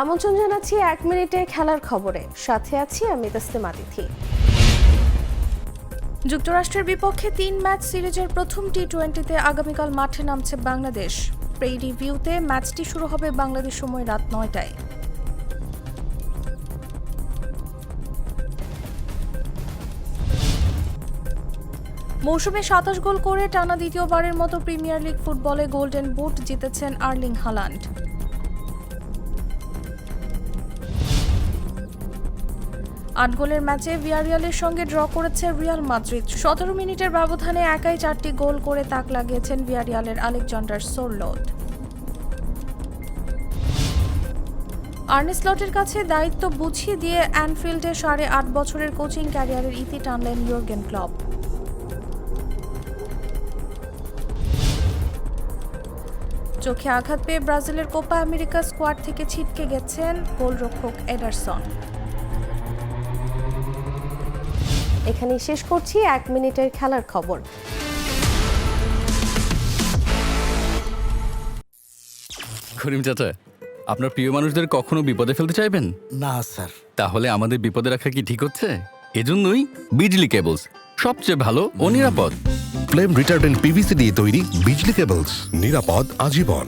আমন্ত্রণ জানাচ্ছি এক মিনিটে খেলার খবরে। সাথে আছি আমি তাসলিমা তিথি যুক্তরাষ্ট্রের বিপক্ষে তিন ম্যাচ সিরিজের প্রথম টি টোয়েন্টিতে আগামীকাল মাঠে নামছে বাংলাদেশ। প্রে রিভিউতে ম্যাচটি শুরু হবে বাংলাদেশ সময় রাত নয়টায়। মৌসুমে সাতাশ গোল করে টানা দ্বিতীয়বারের মতো প্রিমিয়ার লিগ ফুটবলে গোল্ডেন বুট জিতেছেন আর্লিং হালান্ড। আট গোলের ম্যাচে ভিয়ারিয়ালের সঙ্গে ড্র করেছে রিয়াল মাদ্রিদ। সতেরো মিনিটের ব্যবধানে একাই চারটি গোল করে তাক লাগিয়েছেন ভিয়ারিয়ালের আলেকজান্ডার সোরলোড আর্নে স্লটের কাছে দায়িত্ব বুঝিয়ে দিয়ে অ্যানফিল্ডে সাড়ে আট বছরের কোচিং ক্যারিয়ারের ইতি টানলেন ইয়র্গেন ক্লব চোখে আঘাত পেয়ে ব্রাজিলের কোপা আমেরিকা স্কোয়াড থেকে ছিটকে গেছেন গোলরক্ষক এডারসন। এখানেই শেষ করছি এক মিনিটের খেলার খবর। করিম চাচা আপনার প্রিয় মানুষদের কখনো বিপদে ফেলতে চাইবেন? না স্যার। তাহলে আমাদের বিপদে রাখা কি ঠিক হচ্ছে? এজন্যই বিজলি কেবলস সবচেয়ে ভালো ও নিরাপদ। ফ্লেম রিটার্ডেন্ট পিভিসি দিয়ে তৈরি বিজলি কেবলস নিরাপদ আজীবন।